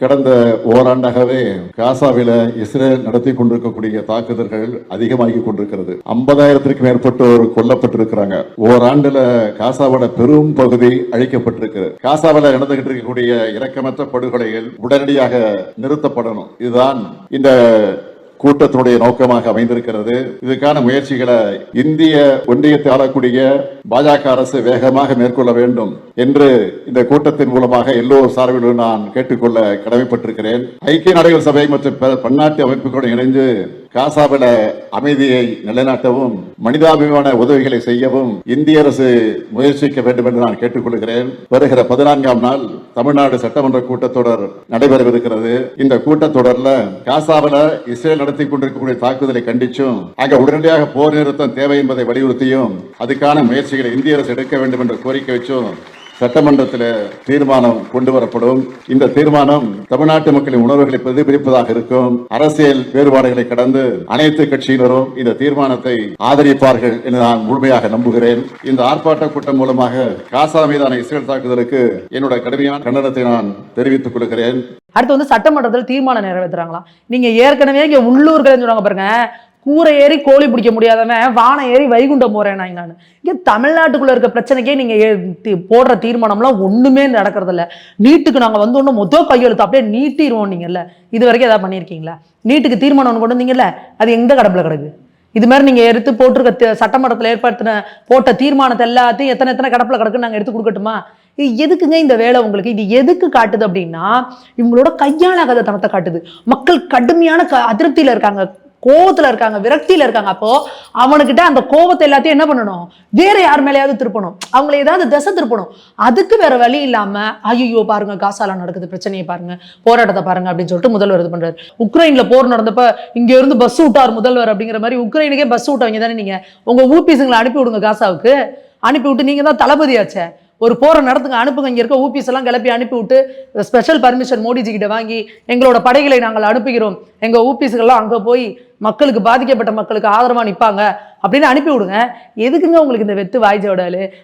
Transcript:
கடந்த ஓராண்டாகவே காசாவில இஸ்ரேல் நடத்தி கொண்டிருக்கக்கூடிய தாக்குதல்கள் அதிகமாகி கொண்டிருக்கிறது. ஐம்பதாயிரத்திற்கும் மேற்பட்டோர் கொல்லப்பட்டிருக்கிறாங்க. ஓராண்டுல காசாவோட பெரும் பகுதி அழிக்கப்பட்டிருக்கிறது காசாவில் நடந்துகிட்டு இருக்கக்கூடிய இரக்கமற்ற படுகொலைகள் உடனடியாக நிறுத்தப்படணும். இதுதான் இந்த கூட்டத்தினுடைய நோக்கமாக அமைந்திருக்கிறது. இதுக்கான முயற்சிகளை இந்திய ஒன்றியத்தை ஆளக்கூடிய பாஜக அரசு வேகமாக மேற்கொள்ள வேண்டும் என்று இந்த கூட்டத்தின் மூலமாக எல்லோர் சார்பிலும் நான் கேட்டுக்கொள்ள கடமைப்பட்டிருக்கிறேன். ஐக்கிய நாடுகள் சபை மற்றும் பன்னாட்டு அமைப்புகளுடன் இணைந்து காசாவில அமைதியை நிலைநாட்டவும் மனிதாபிமான உதவிகளை செய்யவும் இந்திய அரசு முயற்சிக்க வேண்டும் என்று நான் கேட்டுக்கொள்கிறேன். வருகிற பதினான்காம் நாள் தமிழ்நாடு சட்டமன்ற கூட்டத்தொடர் நடைபெறவிருக்கிறது. இந்த கூட்டத்தொடர்ல காசாவில இஸ்ரேல் நடத்தி கொண்டிருக்கக்கூடிய தாக்குதலை கண்டிச்சும் அங்க உடனடியாக போர் நிறுத்தம் தேவை என்பதை வலியுறுத்தியும் அதுக்கான முயற்சிகளை இந்திய அரசு எடுக்க வேண்டும் என்ற கோரிக்கை வச்சும் சட்டமன்றத்தில் தீர்மானம் கொண்டு வரப்படும் இந்த தீர்மானம் தமிழ்நாட்டு மக்களின் உணர்வுகளை பிரதிபலிப்பதாக இருக்கும். அரசியல் வேறுபாடுகளை கடந்து அனைத்து கட்சியினரும் இந்த தீர்மானத்தை ஆதரிப்பார்கள் என்று நான் முழுமையாக நம்புகிறேன். இந்த ஆர்ப்பாட்ட கூட்டம் மூலமாக காசா மீதான இஸ்ரேல் தாக்குதலுக்கு என்னுடைய கடுமையான கண்டனத்தை நான் தெரிவித்துக் கொள்கிறேன். அடுத்து வந்து சட்டமன்றத்தில் தீர்மானம் நிறைவேற்றுறாங்களா? நீங்க ஏற்கனவே இங்க உள்ளூர்கள் சொல்றாங்க பாருங்க. கூரை ஏறி கோழி பிடிக்க முடியாதவன் வானம் ஏறி வைகுண்டம் போறேன் நான். இங்கே தமிழ்நாட்டுக்குள்ள இருக்க பிரச்சனைக்கே நீங்க ஏ- தி- போடுற தீர்மானம்லாம் ஒண்ணுமே நடக்கிறதில்ல. நீட்டுக்கு நாங்கள் வந்து ஒன்று மொத்த கையெழுத்து அப்படியே நீட்டிடுவோம் நீங்கல்ல. இது வரைக்கும் ஏதாவது பண்ணியிருக்கீங்களா? நீட்டுக்கு தீர்மானம் ஒன்று கொண்டு வந்தீங்கல்ல அது எந்த கடப்புல கிடக்கு? இது மாதிரி நீங்கள் எடுத்து போட்டிருக்க சட்டமன்றத்தில் ஏற்படுத்தின போட்ட தீர்மானத்தை எல்லாத்தையும் எத்தனை எத்தனை கடப்பில் கிடக்குன்னு நாங்கள் எடுத்து கொடுக்கட்டுமா? இது எதுக்குங்க இந்த வேலை உங்களுக்கு? இது எதுக்கு காட்டுது அப்படின்னா இவங்களோட கையாளாகாத தனத்தை காட்டுது. மக்கள் கடுமையான க அதிருப்தியில் இருக்காங்க. கோவத்துல இருக்காங்க விரக்தியில இருக்காங்க. அப்போ அவனுக்கிட்ட அந்த கோவத்தை எல்லாத்தையும் என்ன பண்ணணும்? வேற யார் மேலேயாவது திருப்பணும். அவங்கள ஏதாவது திசை திருப்பணும். அதுக்கு வேற வழி இல்லாம ஐயோ பாருங்க காசால நடக்குது பிரச்சனையை பாருங்க போராட்டத்தை பாருங்க அப்படின்னு சொல்லிட்டு முதல்வர் இது பண்றாரு. உக்ரைன்ல போர் நடந்தப்ப இங்க இருந்து பஸ் விட்டார் முதல்வர் அப்படிங்கிற மாதிரி உக்ரைனுக்கே பஸ் விட்டவங்க தானே நீங்க. உங்க ஊபிஸுங்களை அனுப்பி விடுங்க காசாவுக்கு. அனுப்பி விட்டு நீங்க தான் தளபதியாச்சே. ஒரு போரை நடத்துங்க அனுப்புங்க இங்கே இருக்க ஊபிஸ் எல்லாம் கிளப்பி அனுப்பி விட்டு ஸ்பெஷல் பர்மிஷன் மோடிஜி கிட்ட வாங்கி எங்களோட படைகளை நாங்கள் அனுப்புகிறோம். எங்கள் ஊபிஸ்கள்லாம் அங்கே போய் மக்களுக்கு பாதிக்கப்பட்ட மக்களுக்கு ஆதரவாக நிற்பாங்க அப்படின்னு அனுப்பி விடுங்க. எதுக்குங்க உங்களுக்கு இந்த வெத்து வாய்ஜோடாலு